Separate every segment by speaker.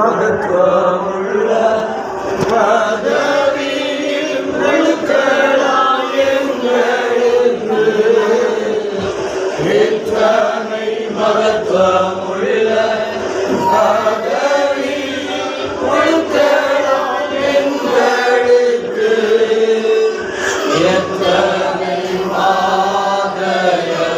Speaker 1: மகத்துவமுள்ள பதவியில் முழுக்கலாம் எங்களுக்கு எத்தனை மகத்துவமுள்ள பதவியில் முழுக்கலாம் எங்களுக்கு எத்தனை மாதயம்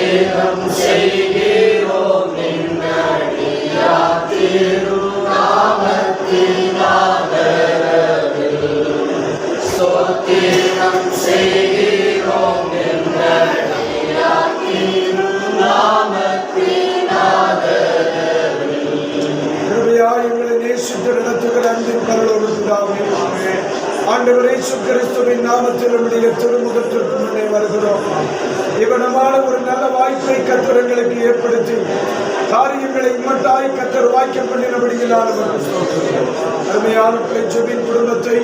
Speaker 1: ஸ்தோத்திரம் செய்கிறோம்
Speaker 2: ஆண்டவர் இயேசு கிறிஸ்துவின் நாமத்தில் நம்முடைய திருமுகத்திற்கு முன்னே வருகிறோம். இவனமான ஒரு நல்ல வாய்ப்பை கத்திரங்களுக்கு ஏற்படுத்தி காரியங்களை மட்டாய் கத்தர் வாய்க்க பண்ணினபடியினால் அருமையான பிழைச்சபின் குடும்பத்தை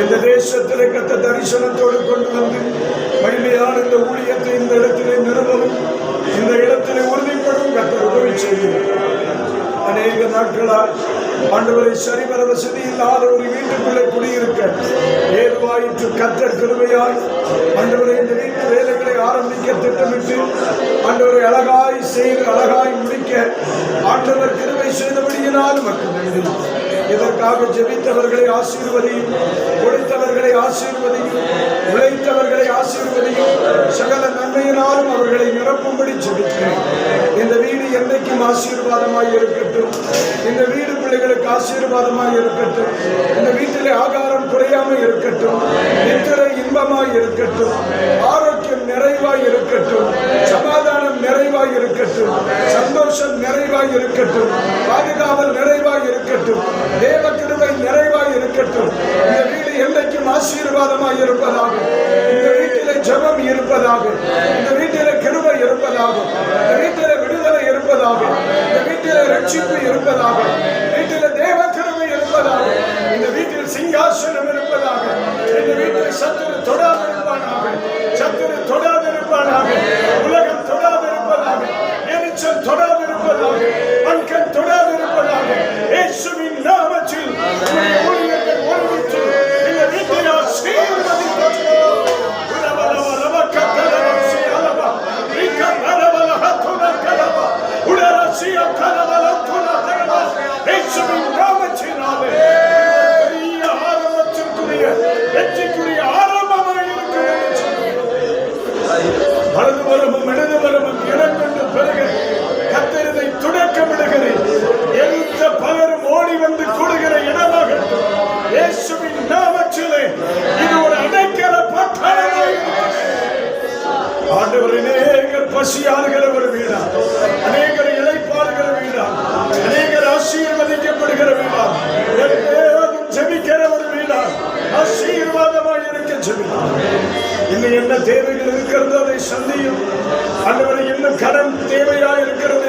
Speaker 2: இந்த தேசத்திலே கத்த தரிசனத்தோடு கொண்டு வந்து மகிமையான இந்த ஊழியத்தை இந்த இடத்திலே நிறுவனம் இந்த இடத்திலே உறுதிப்படும் கத்தர் உதவி செய்யும். அநேக நாட்களால் ஆண்டவரை சரிவர வசதி இல்லாத ஒரு வீட்டுக்குள்ளே குடியிருக்க. ஏதுவாயிற்று கத்தர் கிருமையாய் ஆண்டவரை இந்த வீட்டு வேலைகளை ஆரம்பிக்க திட்டமிட்டு ஆண்டவரை அழகாய் செய்து அழகாய் முடிக்க ஆண்டவர் கிருமை செய்தபடியினால் மக்கள் நன்றி. இதற்காக ஜெபித்தவர்களை ஆசீர்வதியும் கொடுத்தவர்களை ஆசீர்வதியும் உழைத்தவர்களை ஆசீர்வதியும் சகல நன்மையினாலும் அவர்களை நிரப்பும்படி ஜெபிக்கிறேன். இந்த வீடு என்றைக்கும் ஆசீர்வாதமாய் இருக்கட்டும். இந்த வீடு பிள்ளைகளுக்கு ஆசீர்வாதமாய் இருக்கட்டும். இந்த வீட்டிலே ஆகாரம் குறையாமல் இருக்கட்டும். நித்திரை இன்பமாய் இருக்கட்டும். ஆரோக்கியம் நிறைவாய் இருக்கட்டும். சமாதானம் நிறைவாய் இருக்கட்டும். சந்தோஷம் நிறைவாய் இருக்கட்டும். பாதுகாவல் நிறைவாய் இருக்கட்டும். தேவ கிருபை நிறைவாய் இருக்கட்டும். இந்த வீடு என்றைக்கும் ஆசீர்வாதமாய் இருக்கும் இயேசுவின் நாமத்தினாலே பெரிய ஆரம்பத்திற்குரிய வெற்றிக்குரிய ஆரம்பமாக வலது பலமும் இடது பலமும் இடம் பெருக கத்தரிதை துடக்கம் எந்த பலரும் ஓடி வந்து கூடுகிற இடமாக இயேசுவின் நாமத்திலே இது ஒரு அடைக்கல பட்டணமாக ஆண்டவர் அநேகர் ஒரு வீடா ஆசீர்வாதமாக இருக்க ஜெபிக்கலாம் இன்னும் என்ன தேவைகள் இருக்கிறதோ அதை சந்தியும் ஆண்டவரை இன்னும் கடன் தேவையா இருக்கிறதை